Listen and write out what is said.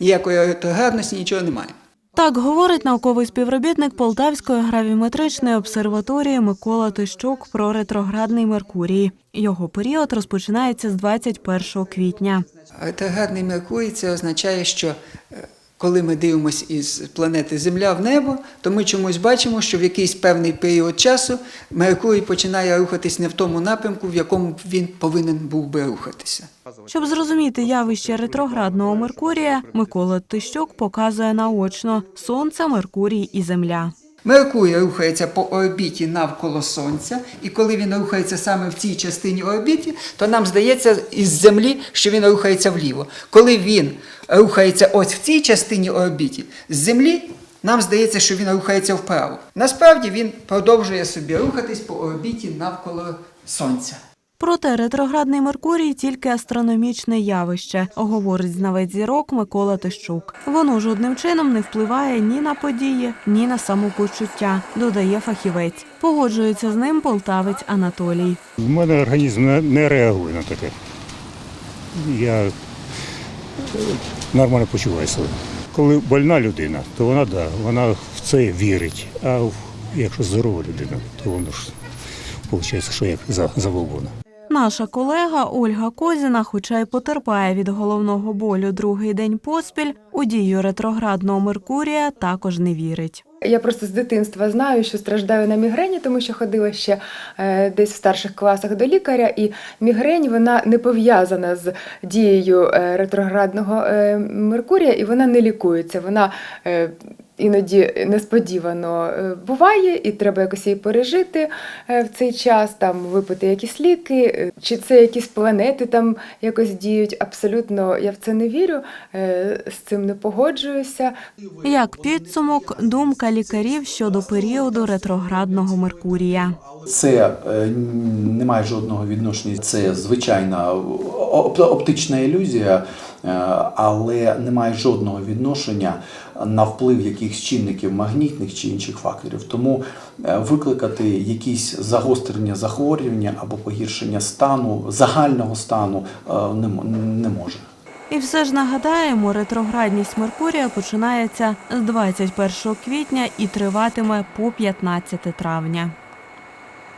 Ніякої гарності, нічого немає. Так говорить науковий співробітник Полтавської гравіметричної обсерваторії Микола Тищук про ретроградний Меркурій. Його період розпочинається з 21 квітня. Ретроградний Меркурій це означає, що е, коли ми дивимося із планети Земля в небо, то ми чомусь бачимо, що в якийсь певний період часу Меркурій починає рухатись не в тому напрямку, в якому він повинен був би рухатися. Щоб зрозуміти явище ретроградного Меркурія, Микола Тищук показує наочно Сонце, Меркурій і Земля. Меркурій рухається по орбіті навколо Сонця, і коли він рухається саме в цій частині орбіті, то нам здається із Землі, що він рухається вліво. Коли він рухається ось в цій частині орбіті, з Землі нам здається, що він рухається вправо. Насправді він продовжує собі рухатись по орбіті навколо Сонця. Проте ретроградний Меркурій тільки астрономічне явище, говорить знавець зірок Микола Тищук. Воно жодним чином не впливає ні на події, ні на самопочуття, додає фахівець. Погоджується з ним полтавець Анатолій. В мене організм не, реагує на таке. Я нормально почуваю себе. Коли больна людина, то вона да, вона в це вірить. А якщо здорова людина, то воно ж виходить, що як за, забобона. Наша колега Ольга Козіна, хоча й потерпає від головного болю другий день поспіль, у дію ретроградного Меркурія також не вірить. Я просто з дитинства знаю, що страждаю на мігрені, тому що ходила ще е, десь в старших класах до лікаря, і мігрень вона не пов'язана з дією е, ретроградного е, Меркурія, і вона не лікується. Вона іноді несподівано е, буває, і треба якось її пережити е, в цей час, там випити якісь ліки, е, чи це якісь планети там якось діють. Абсолютно я в це не вірю, з цим не погоджуюся. Як підсумок, думка лікарів щодо періоду ретроградного Меркурія. Це е, не має жодного відношення. Це звичайна оптична ілюзія, але не має жодного відношення на вплив якихось чинників магнітних чи інших факторів. Тому е, викликати якісь загострення захворювання або погіршення стану, загального стану е, не може. І все ж нагадаємо, ретроградність Меркурія починається з 21 квітня і триватиме по 15 травня.